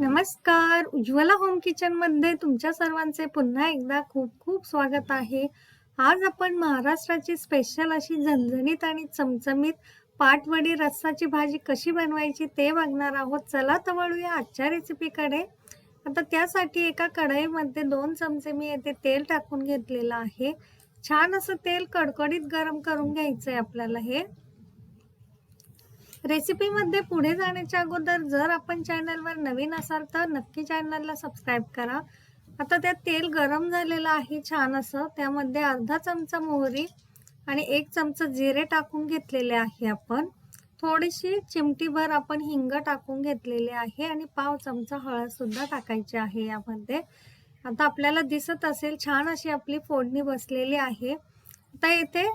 नमस्कार. उज्ज्वला होम किचनमध्ये तुमच्या सर्वांचे पुन्हा एकदा खूप खूप स्वागत आहे. आज आपण महाराष्ट्राची स्पेशल अशी झणझणीत आणि चमचमीत पाटवडी रस्साची भाजी कशी बनवायची ते बघणार आहोत. चला तर वळूया आजच्या रेसिपीकडे आता त्यासाठी एका कढईमध्ये दोन चमचे मी येथे तेल टाकून घेतलेलं आहे. छान असं तेल कडकडीत गरम करून घ्यायचं आहे आपल्याला हे. रेसिपीमध्ये पुढे जाण्याच्या अगोदर जर आपण चॅनलवर नवीन असाल तर नक्की चॅनलला सबस्क्राईब करा. आता त्यात तेल गरम झालेलं आहे छान असं. त्यामध्ये अर्धा चमचा मोहरी आणि एक चमचा जिरे टाकून घेतलेले आहे आपण. थोडीशी चिमटीभर आपण हिंग टाकून घेतलेले आहे आणि पाव चमचा हळदसुद्धा टाकायची आहे यामध्ये. आता आपल्याला दिसत असेल छान अशी आपली फोडणी बसलेली आहे. आता येथे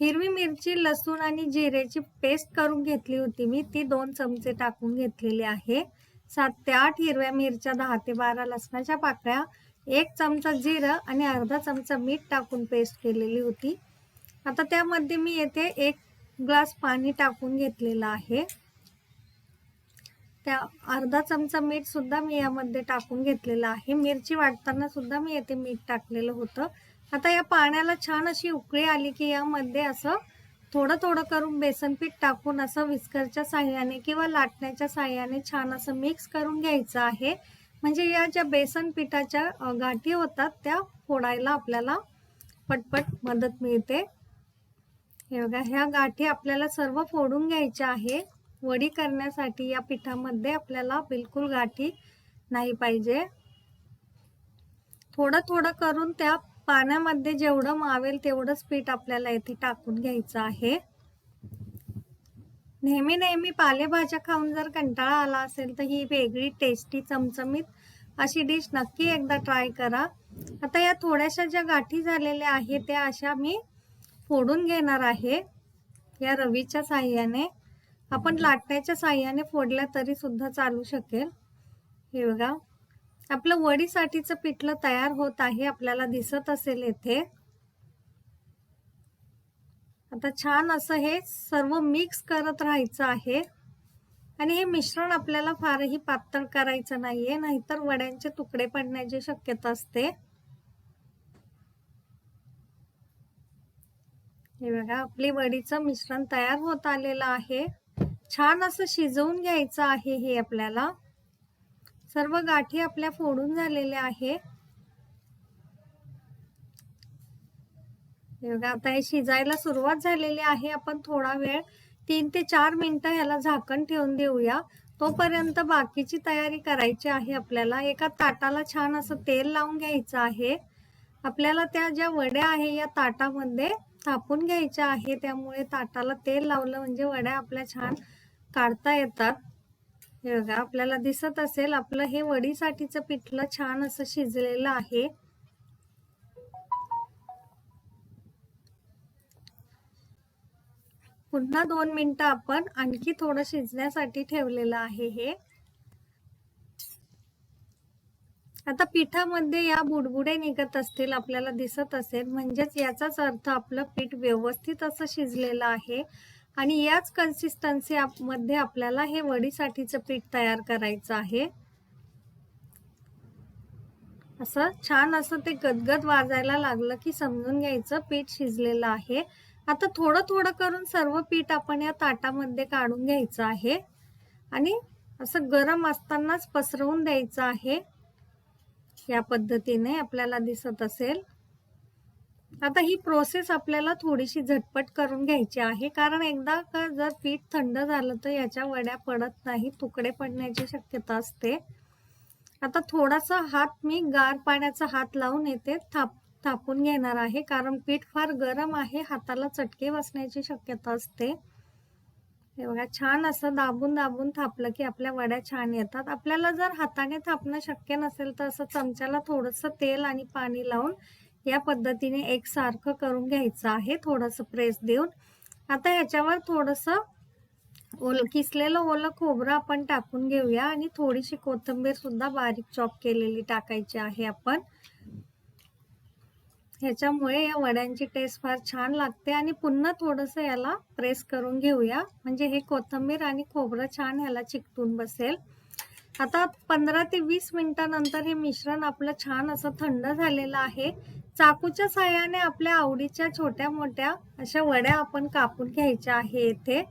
हिरवी मिरची लसूण आणि जिरेची पेस्ट करून घेतली होती मी. ती दोन चमचे टाकून घेतलेली आहे. सात ते आठ हिरव्या मिरच्या दहा ते बारा लसणाच्या पाकळ्या एक चमचा जिरं आणि अर्धा चमचा मीठ टाकून पेस्ट केलेली होती. आता त्यामध्ये मी येथे एक ग्लास पाणी टाकून घेतलेलं आहे. त्या अर्धा चमचा मीठ सुद्धा मी यामध्ये टाकून घेतलेलं आहे. मिरची वाटताना सुद्धा मी येथे मीठ टाकलेलं होतं. आता या पाण्याला छान अशी उकळी आली की यामध्ये असं थोडं थोडं करून बेसन पीठ टाकून असं विस्करच्या साह्याने किंवा लाटण्याच्या साह्याने छान असं मिक्स करून घ्यायचं आहे. म्हणजे या ज्या बेसन पिठाच्या गाठी होतात त्या फोडायला आपल्याला पटपट मदत मिळते. हे बघा ह्या गाठी आपल्याला सर्व फोडून घ्यायच्या आहे. वडी करण्यासाठी या पिठामध्ये आपल्याला बिलकुल गाठी नाही पाहिजे. थोडं थोडं करून त्या पाण्यामध्ये जेवढं मावेल तेवढंच पीठ आपल्याला इथे टाकून घ्यायचं आहे. नेहमी नेहमी पालेभाज्या खाऊन जर कंटाळा आला असेल तर ही वेगळी टेस्टी चमचमीत अशी डिश नक्की एकदा ट्राय करा. आता या थोड्याशा ज्या गाठी झालेल्या आहेत त्या अशा मी फोडून घेणार आहे. या रवीच्या साह्याने. आपण लाटण्याच्या साह्याने फोडल्या तरी सुद्धा चालू शकेल. हे बघा. आपलं वडीसाठीचं पिठलं तयार होत आहे आपल्याला दिसत असेल येथे. आता छान असं हे सर्व मिक्स करत राहायचं आहे. आणि हे मिश्रण आपल्याला फारही पातळ करायचं नाहीये नाहीतर वड्यांचे तुकडे पडण्याची शक्यता असते. हे बघा आपली वडीचं मिश्रण तयार होत आलेलं आहे. छान असं शिजवून घ्यायचं आहे हे आपल्याला. सर्व गाठी आपल्या फोडून झालेल्या आहे आता हे शिजायला सुरुवात झालेली आहे. आपण थोडा वेळ तीन ते चार मिनिटं ह्याला झाकण ठेवून देऊया. तोपर्यंत बाकीची तयारी करायची आहे आपल्याला. एका ताटाला छान असं तेल लावून घ्यायचं आहे. आपल्याला त्या ज्या वड्या आहे या ताटामध्ये थापून घ्यायच्या आहे त्यामुळे ताटाला तेल लावलं म्हणजे वड्या आपल्या छान काढता येतात. हे बघा आपल्याला दिसत असेल आपलं हे वडीसाठीचं पिठलं छान असं शिजलेलं आहे. पुन्हा दोन मिनिटं आपण आणखी थोडं शिजण्यासाठी ठेवलेलं आहे हे. आता पिठामध्ये या बुडबुडे निघत असतील आपल्याला दिसत असेल म्हणजेच याचाच अर्थ आपलं पीठ व्यवस्थित असं शिजलेलं आहे. आणि याच कन्सिस्टन्सी मध्ये आपल्याला हे वडीसाठीचं पीठ तयार करायचं आहे. असं छान असं ते गदगद वाजायला लागलं की समजून घ्यायचं पीठ शिजलेलं आहे. आता थोडं थोडं करून सर्व पीठ आपण या ताटामध्ये काढून घ्यायचं आहे. आणि असं गरम असतानाच पसरवून द्यायचं आहे. या पद्धतीने आपल्याला दिसत असेल. आता ही प्रोसेस आपल्याला थोडीशी झटपट करून घ्यायची आहे. कारण एकदा का जर पीठ थंड झालं तर याच्या वड्या पडत नाही तुकडे पडण्याची शक्यता असते. आता थोडासा हात मी गार पाण्याचा हात लावून येते थाप थापून घेणार आहे. कारण पीठ फार गरम आहे हाताला चटके बसण्याची शक्यता असते. हे बघा छान असं दाबून दाबून थापलं की आपल्या वड्या छान येतात. आपल्याला जर हाताने थापणं शक्य नसेल तर असं चमच्याला थोडंसं तेल आणि पाणी लावून या पद्धतीने एक सारखं करून घ्यायचं आहे. थोडंसं प्रेस देऊन. आता ह्याच्यावर थोडंसं ओल किसलेलं ओलं खोबरं आपण टाकून घेऊया. आणि थोडीशी कोथिंबीर सुद्धा बारीक चॉप केलेली टाकायची आहे आपण. ह्याच्यामुळे या वड्यांची टेस्ट फार छान लागते. आणि पुन्हा थोडंसं याला प्रेस करून घेऊया. म्हणजे हे कोथिंबीर आणि खोबरं छान ह्याला चिकटून बसेल. आता पंधरा ते वीस मिनिटानंतर हे मिश्रण आपलं छान असं थंड झालेलं आहे. चाकूच्या साह्याने आपल्या आवडीच्या छोट्या मोठ्या अशा वड्या आपण कापून घ्यायच्या आहे येथे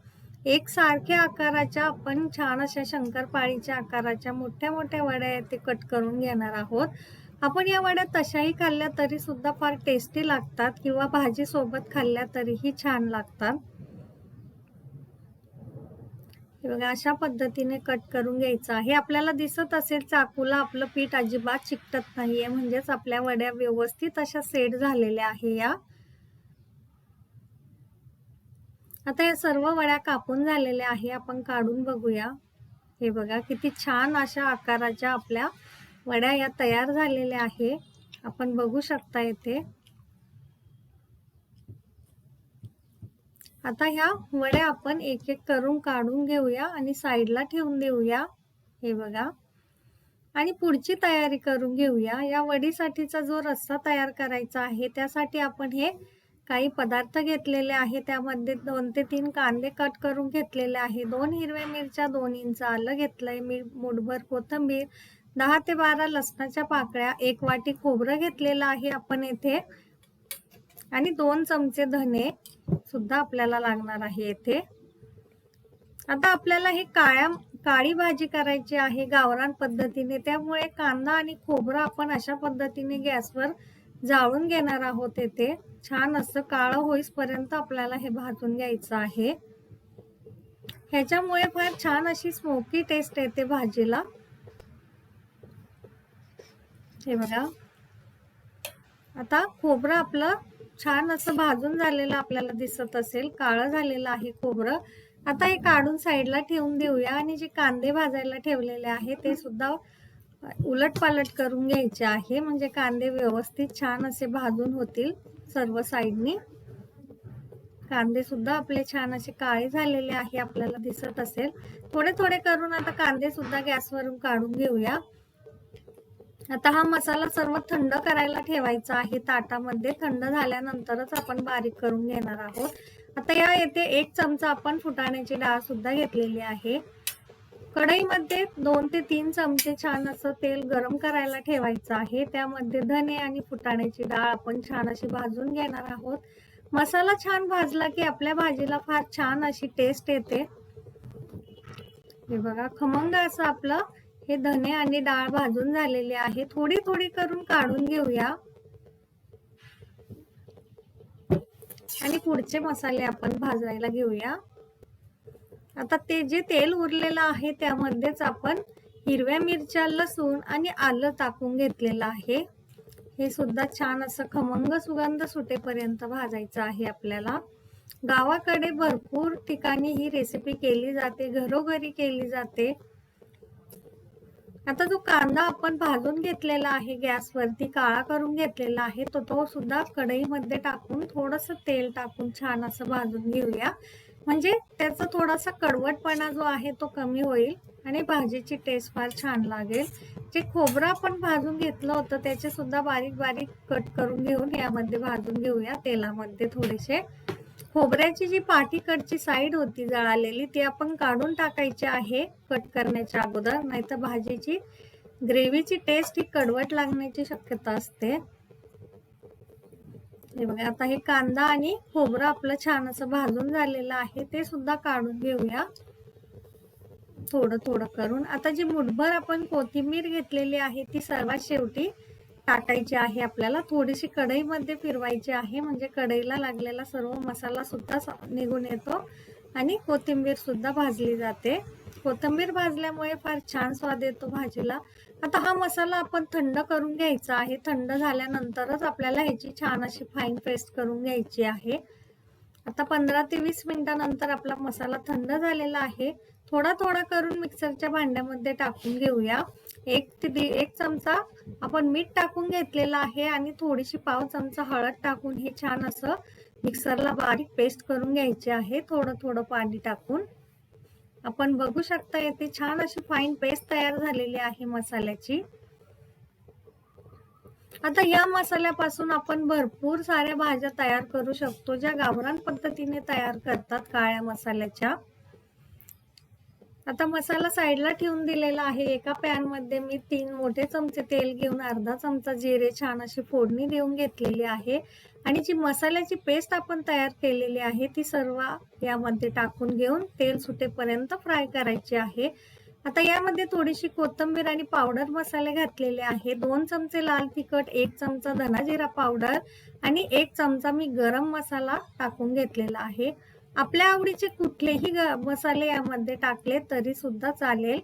एक सारख्या आकाराच्या आपण छान अशा शंकरपाळीच्या आकाराच्या मोठ्या मोठ्या वड्या येथे कट करून घेणार आहोत. आपण या वड्या तशाही खाल्ल्या तरी सुद्धा फार टेस्टी लागतात किंवा भाजीसोबत खाल्ल्या तरीही छान लागतात. हे बघा अशा पद्धतीने कट करून घ्यायचं आहे. आपल्याला दिसत असेल चाकूला आपलं पीठ अजिबात चिकटत नाहीये. म्हणजेच आपल्या वड्या व्यवस्थित अशा सेट झालेल्या आहे या. आता या सर्व वड्या कापून झालेल्या आहे. आपण काढून बघूया. हे बघा किती छान अशा आकाराच्या आपल्या वड्या या तयार झालेल्या आहे. आपण बघू शकता येथे. आता ह्या वड्या आपण एक एक करून काढून घेऊया आणि साईडला ठेवून देऊया. हे बघा. आणि पुढची तयारी करून घेऊया. या वडीसाठीचा जो रस्सा तयार करायचा आहे त्यासाठी आपण हे काही पदार्थ घेतलेले आहे त्यामध्ये दोन ते तीन कांदे कट करून घेतलेले आहे दोन हिरव्या मिरच्या दोन इंच आलं घेतलंय. मी मुठभर कोथंबीर दहा ते बारा लसणाच्या पाकळ्या एक वाटी खोबरं घेतलेलं आहे. आपण येथे आणि दोन चमचे धने सुद्धा आपल्याला लागणार आहे येथे. आता आपल्याला हे काळ्या काळी भाजी करायची आहे गावरान पद्धतीने. त्यामुळे कांदा आणि खोबरं आपण अशा पद्धतीने गॅसवर जाळून घेणार आहोत येथे. छान असं काळं होईपर्यंत आपल्याला हे भाजून घ्यायचं आहे. ह्याच्यामुळे फार छान अशी स्मोकी टेस्ट येते भाजीला. हे बघा. आता खोबरं आपलं छान असं भाजून झालेलं आपल्याला दिसत असेल. काळं झालेलं आहे खोबरं. आता हे काढून साईडला ठेवून देऊया आणि जे कांदे भाजायला ठेवलेले आहे ते सुद्धा उलट पालट करून घ्यायचे आहे. म्हणजे कांदे व्यवस्थित छान असे भाजून होतील सर्व साईडनी. कांदे सुद्धा आपले छान असे काळे झालेले आहे आपल्याला दिसत असेल. थोडे थोडे करून आता कांदे सुद्धा गॅसवरून काढून घेऊया. आता हा मसाला सर्व थंड करायला ठेवायचा आहे. ताटामध्ये थंड झाल्यानंतरच आपण बारीक करून घेणार आहोत. आता या येथे एक चमचा आपण फुटाण्याची डाळ सुद्धा घेतलेली आहे. कढईमध्ये दोन ते तीन चमचे छान असं तेल गरम करायला ठेवायचं आहे. त्यामध्ये धने आणि फुटाण्याची डाळ आपण छान अशी भाजून घेणार आहोत. मसाला छान भाजला की आपल्या भाजीला फार छान अशी टेस्ट येते. हे बघा खमंग असं आपलं हे धने आणि डाळ भाजून झालेले आहे. थोडी थोडी करून काढून घेऊया. आणि पुढचे मसाले आपण भाजायला घेऊया. आता ते जे तेल उरलेलं आहे त्यामध्येच आपण हिरव्या मिरच्या लसूण आणि आलं टाकून घेतलेलं आहे. हे सुद्धा छान असं खमंग सुगंध सुटेपर्यंत भाजायचं आहे आपल्याला. गावाकडे भरपूर ठिकाणी ही रेसिपी केली जाते घरोघरी केली जाते. आता जो कांदा आपण भाजून घेतलेला आहे गॅसवरती काळा करून घेतलेला आहे तो तो सुद्धा कढईमध्ये टाकून थोडस तेल टाकून छान असं भाजून घेऊया. म्हणजे त्याचा थोडासा कडवटपणा जो आहे तो कमी होईल आणि भाजीची टेस्ट फार छान लागेल. जे खोबरं आपण भाजून घेतलं होतं त्याचे सुद्धा बारीक बारीक कट करून घेऊन यामध्ये भाजून घेऊया तेलामध्ये थोडेसे. खोबऱ्याची जी पाठीकडची साईड होती जळालेली ती आपण काढून टाकायची आहे कट करण्याच्या अगोदर. नाहीतर भाजीची ग्रेव्हीची टेस्ट ही कडवट लागण्याची शक्यता असते. हे बघा आता हे कांदा आणि खोबरं आपलं छान असं भाजून झालेलं आहे ते सुद्धा काढून घेऊया. थोडं थोडं करून. आता जी मुठभर आपण कोथिंबीर घेतलेली आहे ती सर्वात शेवटी टाकायची आहे आपल्याला. थोडीशी कढईमध्ये फिरवायची आहे. म्हणजे कढईला लागलेला सर्व मसाला सुद्धा निघून येतो. आणि कोथिंबीर सुद्धा भाजली जाते. कोथिंबीर भाजल्यामुळे फार छान स्वाद येतो भाजीला. आता हा मसाला आपण थंड करून घ्यायचा आहे. थंड झाल्यानंतरच आपल्याला ह्याची छान अशी फाईन पेस्ट करून घ्यायची आहे. आता पंधरा ते वीस मिनिटानंतर आपला मसाला थंड झालेला आहे. थोडा थोडा करून मिक्सरच्या भांड्यामध्ये टाकून घेऊया. एक ते एक चमचा आपण मीठ टाकून घेतलेला आहे आणि थोडीशी पाव चमचा हळद टाकून हे छान असं मिक्सरला बारीक पेस्ट करून घ्यायचे आहे. थोडं थोडं पाणी टाकून. आपण बघू शकता येते छान अशी फाईन पेस्ट तयार झालेली आहे मसाल्याची. आता या मसाल्यापासून आपण भरपूर साऱ्या भाज्या तयार करू शकतो ज्या गावरान पद्धतीने तयार करतात काळ्या मसाल्याच्या. आता मसाला साईडला ठेवून दिलेला आहे. एका पॅनमध्ये मी तीन मोठे चमचे तेल घेऊन अर्धा चमचा जिरे छान अशी फोडणी देऊन घेतलेली आहे. आणि जी मसाल्याची पेस्ट आपण तयार केलेली आहे ती सर्व यामध्ये टाकून घेऊन तेल सुटेपर्यंत फ्राय करायची आहे. आता यामध्ये थोडीशी कोथिंबीर आणि पावडर मसाले घातलेले आहे दोन चमचे लाल तिखट एक चमचा धनाजिरा पावडर आणि एक चमचा मी गरम मसाला टाकून घेतलेला आहे. आपल्या आवडीचे कुठलेही ग- मसाले यामध्ये टाकले तरी सुद्धा चालेल.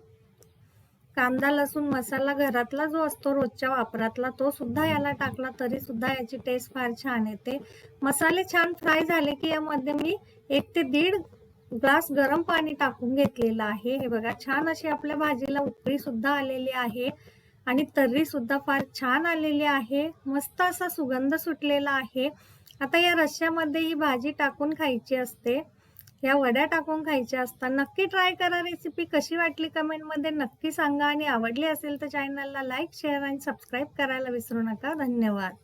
कांदा लसूण मसाला घरातला जो असतो रोजच्या वापरातला तो सुद्धा याला टाकला तरी सुद्धा याची टेस्ट फार छान येते. मसाले छान फ्राय झाले की यामध्ये मी एक ते दीड ग्लास गरम पाणी टाकून घेतलेलं आहे. हे बघा छान अशी आपल्या भाजीला उकळी सुद्धा आलेली आहे आणि तर्री सुद्धा फार छान आलेली आहे. मस्त असा सुगंध सुटलेला आहे. आता या रश्श्यामध्ये ही भाजी टाकून खायची असते. या वड्या टाकून खायच्या असतात. नक्की ट्राय करा रेसिपी. कशी वाटली कमेंटमध्ये नक्की सांगा आणि आवडली असेल तर चॅनलला लाईक शेअर आणि सबस्क्राईब करायला विसरू नका. धन्यवाद.